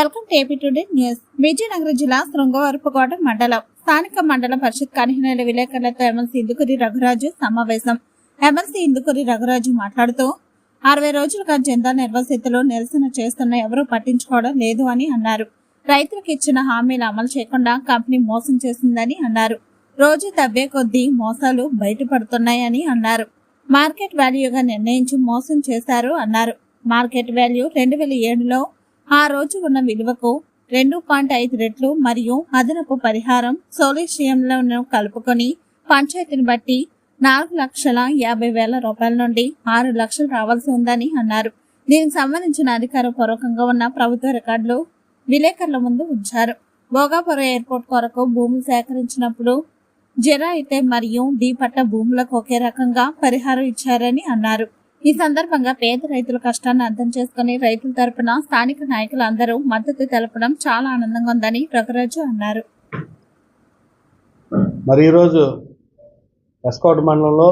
Welcome to today news. Vizianagaram జిల్లా శృంగవరపుకోట మండలం స్థానిక మండల పరిషత్ కన్వీనర్ విలేకరులతో ఎమ్మెల్సీ ఇందుకూరి రఘురాజు సమావేశం. ఎమ్మెల్సీ ఇందుకూరి రఘురాజు మాట్లాడుతూ అరవై రోజులుగా జెండా నిర్వసితులు నిరసన చేస్తున్న ఎవరూ పట్టించుకోవడం లేదు అని అన్నారు. రైతులకు ఇచ్చిన హామీలు అమలు చేయకుండా కంపెనీ మోసం చేసిందని అన్నారు. రోజు తవ్వే కొద్దీ మోసాలు బయటపడుతున్నాయని అన్నారు. మార్కెట్ వాల్యూగా నిర్ణయించి మోసం చేశారు అన్నారు. మార్కెట్ వాల్యూ రెండు వేల ఏడులో ఆ రోజు ఉన్న విలువకు రెండు పాయింట్ ఐదు రెట్లు మరియు అదనపు పరిహారం సోలిషియంలను కలుపుకొని పంచాయతీని బట్టి నాలుగు లక్షల యాభై వేల రూపాయల నుండి ఆరు లక్షలు రావాల్సి ఉందని అన్నారు. దీనికి సంబంధించిన అధికార పూర్వకంగా ఉన్న ప్రభుత్వ రికార్డులు విలేకరుల ముందు ఉంచారు. భోగాపురం ఎయిర్పోర్ట్ కొరకు భూములు సేకరించినప్పుడు జర అయితే మరియు డి పట్ట భూములకు ఒకే రకంగా పరిహారం ఇచ్చారని అన్నారు. ఈ సందర్భంగా పేద రైతుల కష్టాన్ని అర్థం చేసుకుని రైతుల తరపున స్థానిక నాయకులందరూ మద్దతు తెలపడం చాలా ఆనందంగా ఉందని రఘురాజు అన్నారు. మరి ఈరోజు ఎస్కోట్ మండలంలో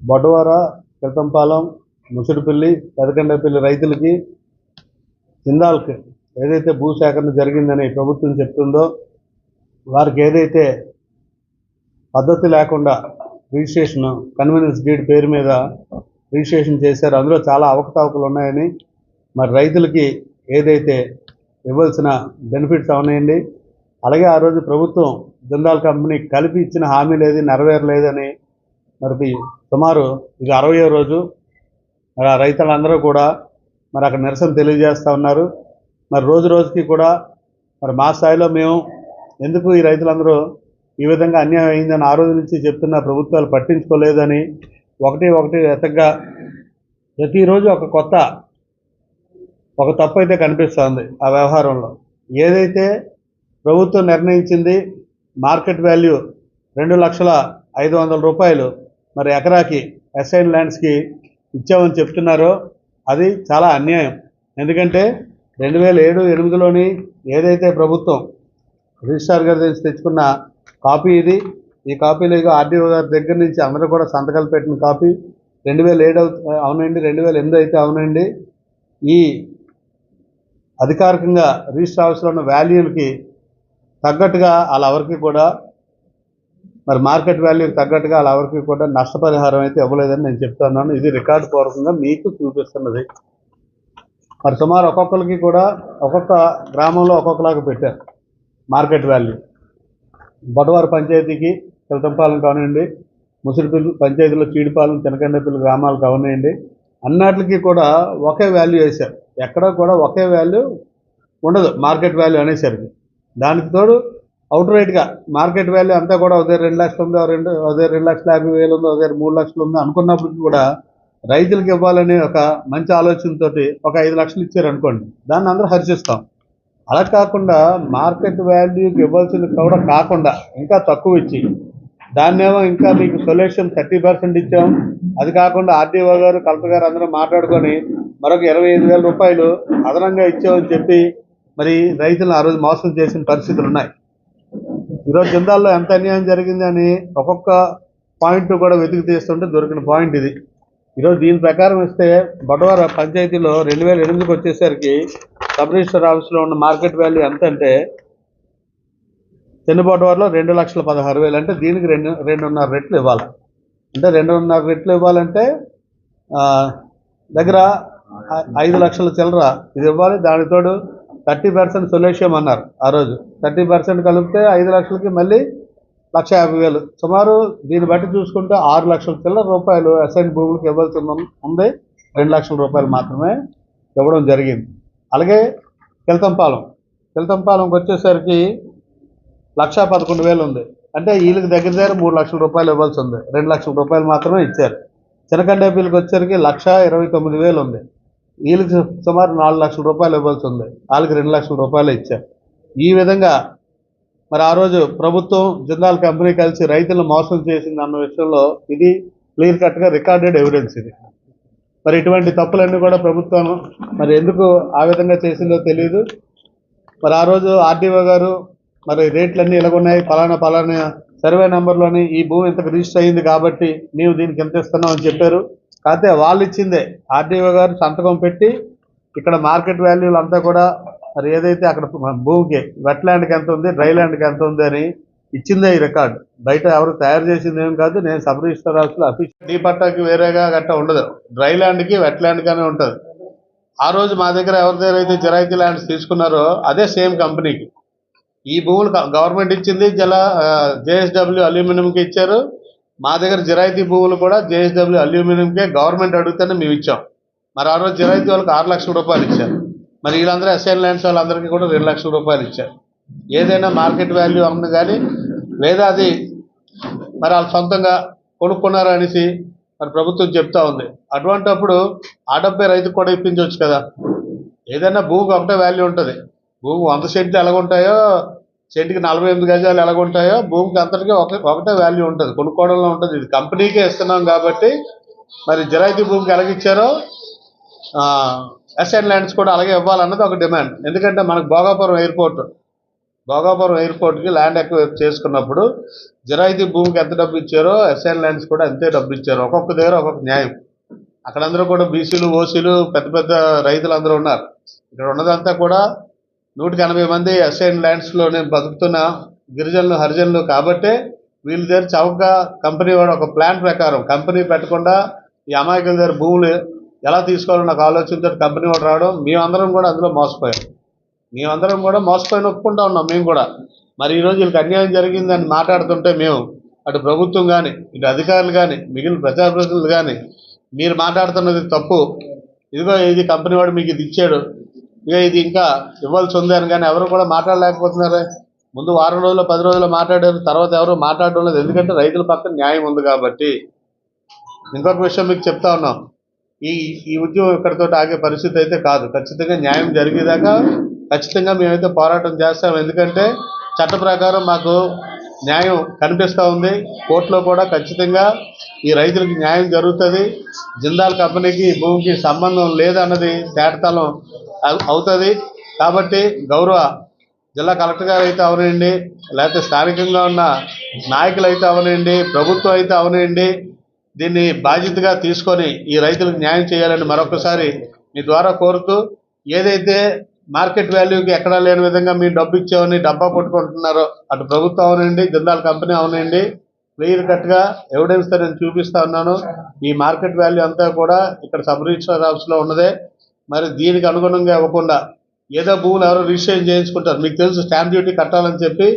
బొడవర కిరతంపాలెం ముసురుపల్లి పెదకండపల్లి రైతులకి జిందాల్కి ఏదైతే భూసేకరణ జరిగిందని ప్రభుత్వం చెప్తుందో వారికి ఏదైతే పద్ధతి లేకుండా రిజిస్ట్రేషన్ కన్వీనెన్స్ డీడ్ పేరు మీద రిజిస్ట్రేషన్ చేశారు. అందులో చాలా అవకతవకలు ఉన్నాయని మరి రైతులకి ఏదైతే ఇవ్వాల్సిన బెనిఫిట్స్ ఉన్నాయండి. అలాగే ఆ రోజు ప్రభుత్వం జిందాల్ కంపెనీ కలిపి ఇచ్చిన హామీ లేదు నెరవేరలేదని మరి సుమారు ఇది అరవయో రోజు మరి ఆ రైతులందరూ కూడా మరి అక్కడ నిరసన తెలియజేస్తూ ఉన్నారు. మరి రోజు రోజుకి కూడా మరి మా స్థాయిలో మేము ఎందుకు ఈ రైతులందరూ ఈ విధంగా అన్యాయం అయిందని ఆ రోజు నుంచి చెప్తున్న ప్రభుత్వాలు పట్టించుకోలేదని ఒకటి ఒకటి ఎతగ్గా ప్రతిరోజు ఒక కొత్త ఒక తప్పు అయితే కనిపిస్తుంది ఆ వ్యవహారంలో. ఏదైతే ప్రభుత్వం నిర్ణయించింది మార్కెట్ వాల్యూ రెండు లక్షల ఐదు వందల రూపాయలు మరి ఎకరాకి ఎస్ఐన్ ల్యాండ్స్కి ఇచ్చామని చెప్తున్నారో అది చాలా అన్యాయం. ఎందుకంటే రెండు వేల ఏడు ఎనిమిదిలోని ఏదైతే ప్రభుత్వం రిజిస్ట్రార్ గారి నుంచి తెచ్చుకున్న కాపీ ఇది. ఈ కాపీలో ఇక ఆర్డీఓ గారి దగ్గర నుంచి అందరూ కూడా సంతకాలు పెట్టిన కాపీ. రెండు వేల ఏడు అవునండి. రెండు వేల ఎనిమిది అయితే అవునండి. ఈ అధికారికంగా రిజిస్టర్ ఆఫీస్లో ఉన్న వాల్యూలకి తగ్గట్టుగా వాళ్ళ ఎవరికి కూడా మరి మార్కెట్ వాల్యూకి తగ్గట్టుగా వాళ్ళ ఎవరికి కూడా నష్టపరిహారం అయితే ఇవ్వలేదని నేను చెప్తున్నాను ఇది రికార్డు పూర్వకంగా మీకు చూపిస్తున్నది. మరి సుమారు ఒక్కొక్కరికి కూడా ఒక్కొక్క గ్రామంలో ఒక్కొక్కలాగా పెట్టారు మార్కెట్ వాల్యూ. బొడవారు పంచాయతీకి చిలతంపాలెం కానివ్వండి ముసిరిపిల్లి పంచాయతీలో చీడిపాలెం చినకండపల్లి గ్రామాలు కానివ్వండి అన్నాటికి కూడా ఒకే వాల్యూ వేశారు. ఎక్కడ కూడా ఒకే వాల్యూ ఉండదు మార్కెట్ వాల్యూ అనేసరికి. దానికి తోడు అవుట్ రైట్గా మార్కెట్ వాల్యూ అంతా కూడా ఉదయం రెండు లక్షలు ఉందో రెండు ఉదయం రెండు లక్షల యాభై వేలు ఉందో ఉదయం మూడు లక్షలు ఉందో అనుకున్నప్పటికీ కూడా రైతులకు ఇవ్వాలనే ఒక మంచి ఆలోచనతోటి ఒక ఐదు లక్షలు ఇచ్చారు అనుకోండి దాన్ని అందరూ హర్షిస్తాం. అలా కాకుండా మార్కెట్ వాల్యూకి ఇవ్వాల్సింది కూడా కాకుండా ఇంకా తక్కువ ఇచ్చి దాన్నేమో ఇంకా మీకు సొల్యూషన్ థర్టీ పర్సెంట్ ఇచ్చాం. అది కాకుండా ఆర్డీఓ గారు కలెక్టర్ గారు అందరూ మాట్లాడుకొని మరొక ఇరవై ఐదు వేల రూపాయలు అదనంగా ఇచ్చామని చెప్పి మరి రైతులను ఆ రోజు మోసం చేసిన పరిస్థితులు ఉన్నాయి. ఈరోజు జిందాల్లో ఎంత అన్యాయం జరిగిందని ఒక్కొక్క పాయింట్ కూడా వెతికి తీస్తుంటే దొరికిన పాయింట్ ఇది. ఈరోజు దీని ప్రకారం ఇస్తే బొడవర పంచాయతీలో రెండు వేల ఎనిమిదికి వచ్చేసరికి సబ్ రిజిస్టర్ ఆఫీస్లో ఉన్న మార్కెట్ వాల్యూ ఎంత అంటే చిన్న బొడవరలో రెండు లక్షల పదహారు వేలు. అంటే దీనికి రెండు రెండున్నర రెట్లు ఇవ్వాలి. అంటే రెండున్నర రెట్లు ఇవ్వాలంటే దగ్గర ఐదు లక్షల చిల్లర ఇది ఇవ్వాలి. దానితోడు థర్టీ పర్సెంట్ సొల్యూషన్ అన్నారు ఆ రోజు. థర్టీ పర్సెంట్ కలిపితే ఐదు లక్షలకి మళ్ళీ లక్ష యాభై వేలు. సుమారు దీన్ని బట్టి చూసుకుంటే ఆరు లక్షల చిల్లర రూపాయలు అసైన్ భూములకు ఇవ్వాల్సి ఉంది. రెండు లక్షల రూపాయలు మాత్రమే ఇవ్వడం జరిగింది. అలాగే కిల్తంపాలెం. కిల్తంపాలెంకి వచ్చేసరికి లక్ష పదకొండు వేలు ఉంది. అంటే వీళ్ళకి దగ్గర దగ్గర మూడు లక్షల రూపాయలు ఇవ్వాల్సి ఉంది. రెండు లక్షల రూపాయలు మాత్రమే ఇచ్చారు. చినకండేపీలకు వచ్చేసరికి లక్ష ఇరవై తొమ్మిది వేలు ఉంది. వీళ్ళకి సుమారు నాలుగు లక్షల రూపాయలు ఇవ్వాల్సి ఉంది. వాళ్ళకి రెండు లక్షల రూపాయలు ఇచ్చారు. ఈ విధంగా మరి ఆ రోజు ప్రభుత్వం జిందాల్ కంపెనీ కలిసి రైతులను మోసం చేసింది అన్న విషయంలో ఇది క్లియర్ కట్గా రికార్డెడ్ ఎవిడెన్స్ ఇది. మరి ఇటువంటి తప్పులన్నీ కూడా ప్రభుత్వం మరి ఎందుకు ఆ విధంగా చేసిందో తెలియదు మరి ఆ రోజు ఆర్డీఓ గారు మరి రేట్లన్నీ ఇలాగున్నాయి ఫలానా ఫలానా సర్వే నెంబర్లోని ఈ భూమి ఇంతకు రిజిస్టర్ అయ్యింది కాబట్టి నీవు దీనికి ఎంత ఇస్తున్నావు అని చెప్పారు. కాకపోతే వాళ్ళు ఇచ్చిందే. ఆర్డీఓ గారు సంతకం పెట్టి ఇక్కడ మార్కెట్ వాల్యూలు అంతా కూడా మరి ఏదైతే అక్కడ భూమికి వెట్ ల్యాండ్కి ఎంత ఉంది డ్రై ల్యాండ్కి ఎంత ఉంది అని ఇచ్చిందే ఈ రికార్డు బయట ఎవరు తయారు చేసింది ఏం కాదు నేను సబ్ రిజిస్టర్ ఆఫీస్లో అఫీషియల్ డీ పట్టాకి వేరేగా గట్ట ఉండదు. డ్రై ల్యాండ్కి వెట్ ల్యాండ్గానే ఉంటుంది. ఆ రోజు మా దగ్గర ఎవరి దగ్గర అయితే జిరాయితీ ల్యాండ్స్ తీసుకున్నారో అదే సేమ్ కంపెనీకి ఈ భూములు గవర్నమెంట్ ఇచ్చింది జల జేఎస్డబ్ల్యూ అల్యూమినియంకి ఇచ్చారు. మా దగ్గర జిరాయితీ భూములు కూడా జేఎస్డబ్ల్యూ అల్యూమినియంకే గవర్నమెంట్ అడిగితేనే మేము ఇచ్చాం. మరి ఆ రోజు జిరాయితీ వాళ్ళకి ఆరు లక్షల రూపాయలు ఇచ్చారు. మరి వీళ్ళందరూ ఎస్ఎన్ ల్యాండ్స్ వాళ్ళందరికీ కూడా రెండు లక్షల రూపాయలు ఇచ్చారు. ఏదైనా మార్కెట్ వాల్యూ అమ్మ కానీ లేదా అది మరి వాళ్ళు సొంతంగా కొనుక్కున్నారు అనేసి మరి ప్రభుత్వం చెప్తా ఉంది. అటువంటప్పుడు ఆ డబ్బే రైతుకు కూడా ఇప్పించవచ్చు కదా. ఏదైనా భూమికి ఒకటే వాల్యూ ఉంటుంది. భూమి వంద సెంట్లు ఎలాగుంటాయో సెంటుకి నలభై ఎనిమిది గజాలు ఎలాగుంటాయో భూమికి అంతటికీ ఒక ఒకటే వాల్యూ ఉంటుంది. కొనుక్కోవడంలో ఉంటుంది. ఇది కంపెనీకే ఇస్తున్నాం కాబట్టి మరి జిరాయితీ భూమికి ఎలాగిచ్చారో ఎస్ఎన్ ల్యాండ్స్ కూడా అలాగే ఇవ్వాలన్నది ఒక డిమాండ్ ఎందుకంటే మనకు భోగాపురం ఎయిర్పోర్ట్ భోగాపురం ఎయిర్పోర్ట్కి ల్యాండ్ ఎక్కువ చేసుకున్నప్పుడు జిరాయితీ భూమికి ఎంత డబ్బు ఇచ్చారో ఎస్ఎన్ ల్యాండ్స్ కూడా అంతే డబ్బు ఇచ్చారు. ఒక్కొక్క దగ్గర ఒక్కొక్క న్యాయం. అక్కడందరూ కూడా బీసీలు ఓసీలు పెద్ద పెద్ద రైతులు అందరూ ఉన్నారు. ఇక్కడ ఉన్నదంతా కూడా నూటికి ఎనభై మంది ఎస్ఐన్ ల్యాండ్స్లో నేను బతుకుతున్న గిరిజనులు హరిజనులు కాబట్టే వీళ్ళ దగ్గర చౌక కంపెనీ వాడు ఒక ప్లాన్ ప్రకారం కంపెనీ పెట్టకుండా ఈ అమాయకుల దగ్గర భూములు ఎలా తీసుకోవాలో నాకు ఆలోచనతో కంపెనీ వాడు రావడం మేమందరం కూడా అందులో మోసపోయాం. మేమందరం కూడా మోసపోయిన ఒప్పుకుంటా ఉన్నాం మేము కూడా. మరి ఈరోజు వీళ్ళకి అన్యాయం జరిగిందని మాట్లాడుతుంటే మేము అటు ప్రభుత్వం కానీ ఇటు అధికారులు కానీ మిగిలిన ప్రజాప్రతినిధులు కానీ మీరు మాట్లాడుతున్నది తప్పు. ఇదిగో ఇది కంపెనీ వాడు మీకు ఇది ఇచ్చాడు. ఇక ఇది ఇంకా ఇవ్వాల్సి ఉంది అని కానీ ఎవరు కూడా మాట్లాడలేకపోతున్నారే? ముందు వారం రోజులు పది రోజులు మాట్లాడారు తర్వాత ఎవరు మాట్లాడడం లేదు. ఎందుకంటే రైతుల పక్కన న్యాయం ఉంది కాబట్టి. ఇంకొక విషయం మీకు చెప్తా ఉన్నాం. ఈ ఈ ఉద్యోగం ఇక్కడితో ఆగే పరిస్థితి అయితే కాదు. ఖచ్చితంగా న్యాయం జరిగేదాకా ఖచ్చితంగా మేమైతే పోరాటం చేస్తాం. ఎందుకంటే చట్ట ప్రకారం మాకు న్యాయం కనిపిస్తూ ఉంది. కోర్టులో కూడా ఖచ్చితంగా ఈ రైతులకు న్యాయం జరుగుతుంది. జిందాల్ కంపెనీకి భూమికి సంబంధం లేదన్నది తేటతలం అవుతుంది. కాబట్టి గౌరవ జిల్లా కలెక్టర్ గారు అయితే అవనండి లేకపోతే స్థానికంగా ఉన్న నాయకులు అయితే అవనండి ప్రభుత్వం అయితే అవనండి దీన్ని బాధ్యతగా తీసుకొని ఈ రైతులకు న్యాయం చేయాలని మరొకసారి మీ ద్వారా కోరుతూ ఏదైతే మార్కెట్ వాల్యూకి ఎక్కడా లేని విధంగా మీరు డబ్బు ఇచ్చామని డబ్బా కొట్టుకుంటున్నారో అటు ప్రభుత్వం అవునండి జిందాల్ కంపెనీ అవునండి క్లియర్ కట్గా ఎవిడెన్స్తో నేను చూపిస్తా ఉన్నాను. ఈ మార్కెట్ వాల్యూ అంతా కూడా ఇక్కడ సబ్ రిజిస్టర్ ఆఫీస్లో ఉన్నదే. మరి దీనికి అనుగుణంగా ఇవ్వకుండా ఏదో భూములు ఎవరో రిజిస్ట్రేషన్ చేయించుకుంటారు. మీకు తెలుసు స్టాంప్ డ్యూటీ కట్టాలని చెప్పి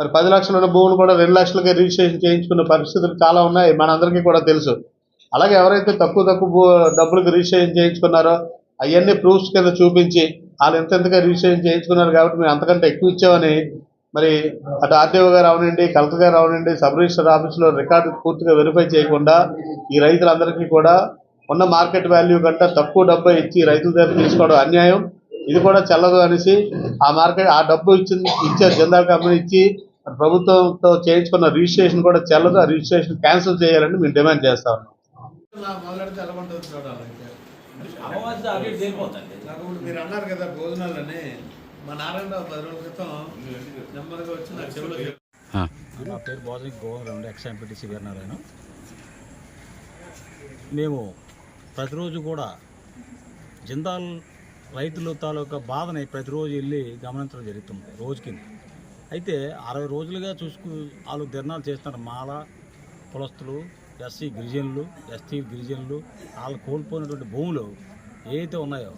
మరి పది లక్షలు ఉన్న భూములు కూడా రెండు లక్షలకే రిజిస్ట్రేషన్ చేయించుకున్న పరిస్థితులు చాలా ఉన్నాయి. మనందరికీ కూడా తెలుసు. అలాగే ఎవరైతే తక్కువ తక్కువ భూ- డబ్బులకు రిజిస్ట్రేషన్ చేయించుకున్నారో అవన్నీ ప్రూఫ్స్ కింద చూపించి వాళ్ళు ఎంతెంతగా రిజిస్ట్రేషన్ చేయించుకున్నారు కాబట్టి మేము అంతకంటే ఎక్కువ ఇచ్చామని మరి అటు ఆర్టీఓ గారు అవనండి కలెక్టర్ గారు అవనండి సబ్ రిజిస్టర్ ఆఫీసులో రికార్డు పూర్తిగా వెరిఫై చేయకుండా ఈ రైతులందరికీ కూడా ఉన్న మార్కెట్ వాల్యూ కంటే తక్కువ డబ్బు ఇచ్చి రైతుల దగ్గర తీసుకోవడం అన్యాయం. ఇది కూడా చెల్లదు అనేసి ఆ మార్కెట్ ఆ డబ్బు ఇచ్చింది ఇచ్చే జిల్లా కంపెనీ ఇచ్చి ప్రభుత్వంతో చేయించుకున్న రిజిస్ట్రేషన్ కూడా చెల్లదు. ఆ రిజిస్ట్రేషన్ క్యాన్సిల్ చేయాలని మేము డిమాండ్ చేస్తా ఉన్నాం. అమావాస్య అవి తేలిపోతుంది నాకు ఇప్పుడు మీరు అన్నారు కదా భోజనాలని. మా నారాయణరావు పది రోజుల క్రితం నెమ్మదిగా వచ్చి నా చెవిలో చెప్పారు. నా పేరు భోజన గోవిందరావు ఎక్స్ ఎంపీటీసీ వీరనారాయణ. మేము ప్రతిరోజు కూడా జిందాల్ రైతుల తాలూకా బాధని ప్రతిరోజు వెళ్ళి గమనించడం జరుగుతుంది రోజుకి అయితే అరవై రోజులుగా చూసుకు వాళ్ళు ధర్నాలు చేస్తున్నారు. మాల కులస్తులు ఎస్సీ గిరిజనులు ఎస్టీ గిరిజనులు వాళ్ళు కోల్పోయినటువంటి భూములు ఏవైతే ఉన్నాయో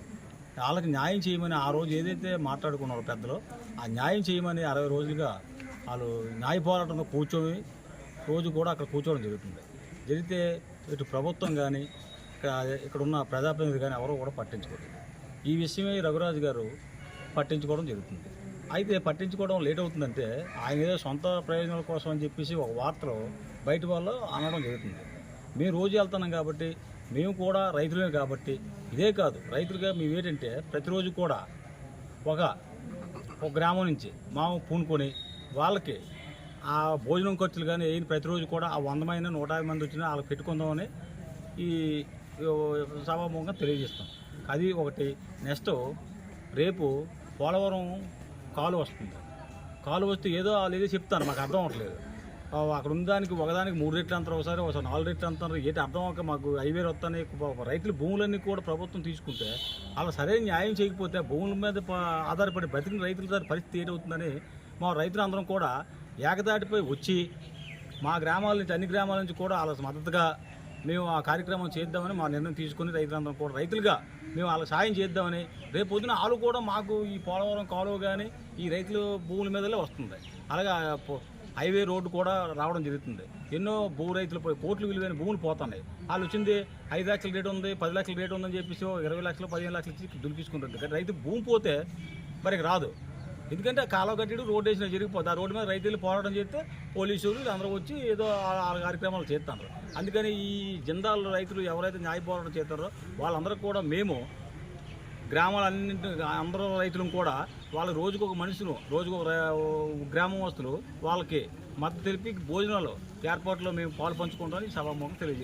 వాళ్ళకి న్యాయం చేయమని ఆ రోజు ఏదైతే మాట్లాడుకున్నారో పెద్దలు ఆ న్యాయం చేయమని అరవై రోజులుగా వాళ్ళు న్యాయ పోరాటంలో కూర్చొని రోజు కూడా అక్కడ కూర్చోవడం జరుగుతుంది. జరిగితే ఇటు ప్రభుత్వం కానీ ఇక్కడ ఇక్కడ ఉన్న ప్రజాప్రతినిధులు కానీ ఎవరో కూడా పట్టించుకోరు ఈ విషయమే రఘురాజు గారు పట్టించుకోవడం జరుగుతుంది. అయితే పట్టించుకోవడం లేట్ అవుతుందంటే ఆయన ఏదో సొంత ప్రయోజనాల కోసం అని చెప్పేసి ఒక వార్తలో బయట వాళ్ళు అనడం జరుగుతుంది. మేము రోజు వెళ్తున్నాం కాబట్టి మేము కూడా రైతులే కాబట్టి ఇదే కాదు. రైతులుగా మేము ఏంటంటే ప్రతిరోజు కూడా ఒక ఒక గ్రామం నుంచి మాము పూనుకొని వాళ్ళకి ఆ భోజనం ఖర్చులు కానీ ఏం ప్రతిరోజు కూడా ఆ వంద మంది నూట యాభై మంది వచ్చినా వాళ్ళకి పెట్టుకుందామని ఈ ఈ సభాముఖంగా తెలియజేస్తాం. అది ఒకటి. నెక్స్ట్ రేపు పోలవరం కాలు వస్తుంది. కాలు వస్తే ఏదో వాళ్ళు ఏదో మాకు అర్థం అవ్వట్లేదు. అక్కడ ఉన్నదానికి ఒకదానికి మూడు రెట్లు అంటారు ఒకసారి ఒకసారి నాలుగు రెట్లు అంటారు ఏంటి అర్థం అవ్వక మాకు హైవేలు వస్తాయి రైతుల భూములన్నీ కూడా ప్రభుత్వం తీసుకుంటే అలా సరైన న్యాయం చేయకపోతే భూముల మీద ఆధారపడి బతికిన రైతుల దాని పరిస్థితి ఏంటవుతుందని మా రైతులందరం కూడా ఏకదాటిపై వచ్చి మా గ్రామాల నుంచి అన్ని గ్రామాల నుంచి కూడా వాళ్ళ మద్దతుగా మేము ఆ కార్యక్రమం చేద్దామని మా నిర్ణయం తీసుకుని రైతులందరం కూడా రైతులుగా మేము వాళ్ళకి సాయం చేద్దామని రేపు పొద్దున వాళ్ళు కూడా మాకు ఈ పోలవరం కాలువ కానీ ఈ రైతుల భూముల మీదలే వస్తుంది. అలాగే హైవే రోడ్డు కూడా రావడం జరుగుతుంది. ఎన్నో భూ రైతులు పోయి కోట్లు విలువైన భూములు పోతున్నాయి. వాళ్ళు వచ్చింది ఐదు లక్షల రేటు ఉంది పది లక్షల రేటు ఉందని చెప్పేసి ఇరవై లక్షలు పదిహేను లక్షలు దులిపించుకుంటుంది కానీ రైతు భూమి పోతే మరి రాదు. ఎందుకంటే కాలువ కట్టడు రోడ్డు వేసిన జరిగిపోతుంది ఆ రోడ్డు మీద రైతులు పోరాటం చేస్తే పోలీసులు అందరూ వచ్చి ఏదో ఆ- కార్యక్రమాలు చేస్తారు. అందుకని ఈ జిందాల రైతులు ఎవరైతే న్యాయ పోరాటం చేస్తారో వాళ్ళందరూ కూడా మేము గ్రామాలన్నింటి అందరూ రైతులను కూడా వాళ్ళ రోజుకు ఒక మనుషులు రోజుకు ఒక గ్రామం వస్తులు వాళ్ళకి మద్దతు తెలిపి భోజనాలు ఏర్పాట్లో మేము పాలు పంచుకుంటామని సభాముఖం తెలియజేస్తాం